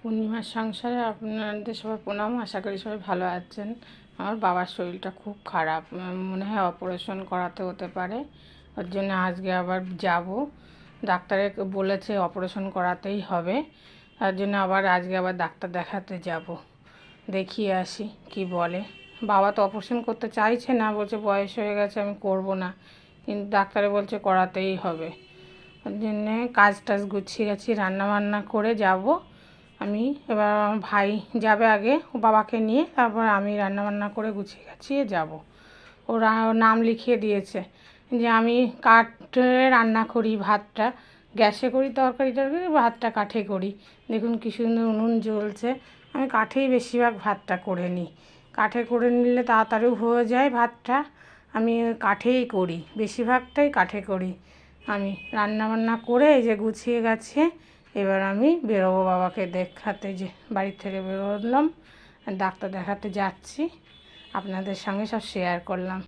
পূর্ণিমার সংসারে আপনাদের সবাই প্রণাম, আশা করি সবাই ভালো আছেন। আমার বাবার শরীরটা খুব খারাপ, মনে হয় অপারেশন করাতে হতে পারে, ওর জন্য আজকে আবার যাব। ডাক্তারে বলেছে অপারেশন করাতেই হবে, তার জন্য আবার আজকে আবার ডাক্তার দেখাতে যাব। দেখিয়ে আসি কি বলে। বাবা তো অপারেশন করতে চাইছে না, বলছে বয়স হয়ে গেছে, আমি করব না। কিন্তু ডাক্তারে বলছে করাতেই হবে। ওর জন্যে কাজ টাজ গুছিয়ে গেছি রান্না বান্না করে যাব। আমি এবার আমার ভাই যাবে আগে, ও বাবাকে নিয়ে, তারপর আমি রান্না বান্না করে গুছিয়ে গাছিয়ে যাব। ওরা নাম লিখিয়ে দিয়েছে যে আমি কাঠে রান্না করি ভাতটা, গ্যাসে করি তরকারি টরকারি ভাতটা কাঠে করি। দেখুন কী সুন্দর উনুন জ্বলছে। আমি কাঠেই বেশিরভাগ ভাতটা করে নিই। কাঠে করে নিলে তাড়াতাড়িও হয়ে যায় ভাতটা। আমি কাঠেই করি, বেশিরভাগটাই কাঠে করি। আমি রান্নাবান্না করে এই যে গুছিয়ে গেছে এবার আমি বেরোবো বাবাকে দেখাতে যে বাড়ির থেকে বেরোলাম, ডাক্তার দেখাতে যাচ্ছি। আপনাদের সঙ্গে সব শেয়ার করলাম।